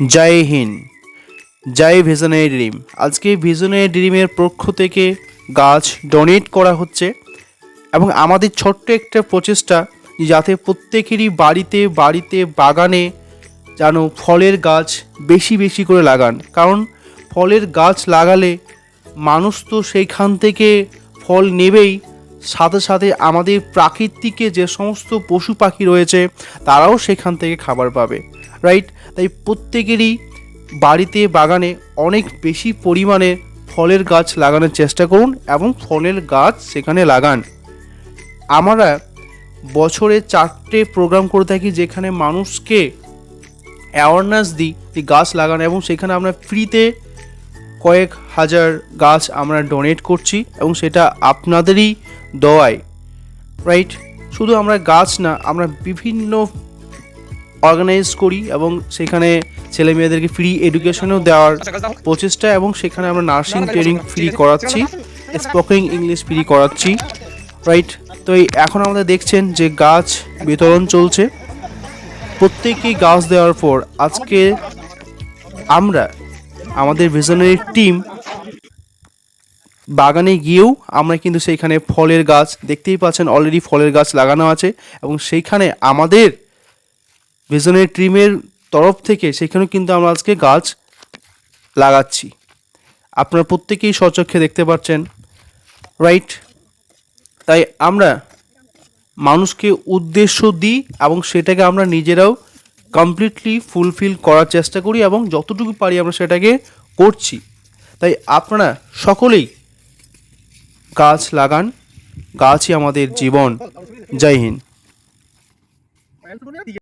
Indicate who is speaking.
Speaker 1: জয় হিন্দ। জয় visionary dream আজকে visionary ড্রিমের পক্ষ থেকে গাছ ডোনেট করা হচ্ছে এবং আমাদের ছোট্ট একটা প্রচেষ্টা যাতে প্রত্যেকেরই বাড়িতে বাড়িতে, বাগানে যেন ফলের গাছ বেশি বেশি করে লাগান। কারণ ফলের গাছ লাগালে মানুষ তো সেইখান থেকে ফল নেবেই। সাথে সাথে আমাদের প্রাকৃতিকে যে সমস্ত পশু পাখি রয়েছে, তারাও সেখান থেকে খাবার পাবে রাইট তাই প্রত্যেকেরই বাড়িতে, বাগানে অনেক বেশি পরিমাণে ফলের গাছ লাগানোর চেষ্টা করুন এবং ফলের গাছ সেখানে লাগান। আমরা বছরে চারটে প্রোগ্রাম করে থাকি যেখানে মানুষকে অ্যাওয়ারনেস দিই গাছ লাগানো এবং সেখানে আমরা ফ্রিতে কয়েক হাজার গাছ আমরা ডোনেট করছি এবং সেটা আপনাদেরই দেওয়ায় রাইট শুধু আমরা গাছ না আমরা বিভিন্ন অর্গানাইজ করি এবং সেখানে ছেলে মেয়েদেরকে ফ্রি এডুকেশনও দেওয়ার প্রচেষ্টা এবং সেখানে আমরা নার্সিং ট্রেনিং ফ্রি করাচ্ছি স্পোকিং ইংলিশ ফ্রি করাচ্ছি রাইট তো এই এখন আমাদের দেখছেন যে গাছ বিতরণ চলছে। প্রত্যেককেই গাছ দেওয়ার পর আজকে আমরা আমাদের ভিশনারি টিম বাগানে গিয়েও আমরা কিন্তু সেইখানে ফলের গাছ, দেখতেই পাচ্ছেন অলরেডি ফলের গাছ লাগানো আছে এবং সেইখানে আমাদের ভিশনারি টিমের তরফ থেকে সেখানেও কিন্তু আমরা আজকে গাছ লাগাচ্ছি। আপনারা প্রত্যেকেই স্বচক্ষে দেখতে পাচ্ছেন রাইট তাই আমরা মানুষকে উদ্দেশ্য দিই এবং সেটাকে আমরা নিজেরাও কমপ্লিটলি ফুলফিল করার চেষ্টা করি এবং যতটুকু পারি আমরা সেটাকে করছি। তাই আপনারা সকলেই গাছ লাগান। গাছই আমাদের জীবন। জয় হিন্দ।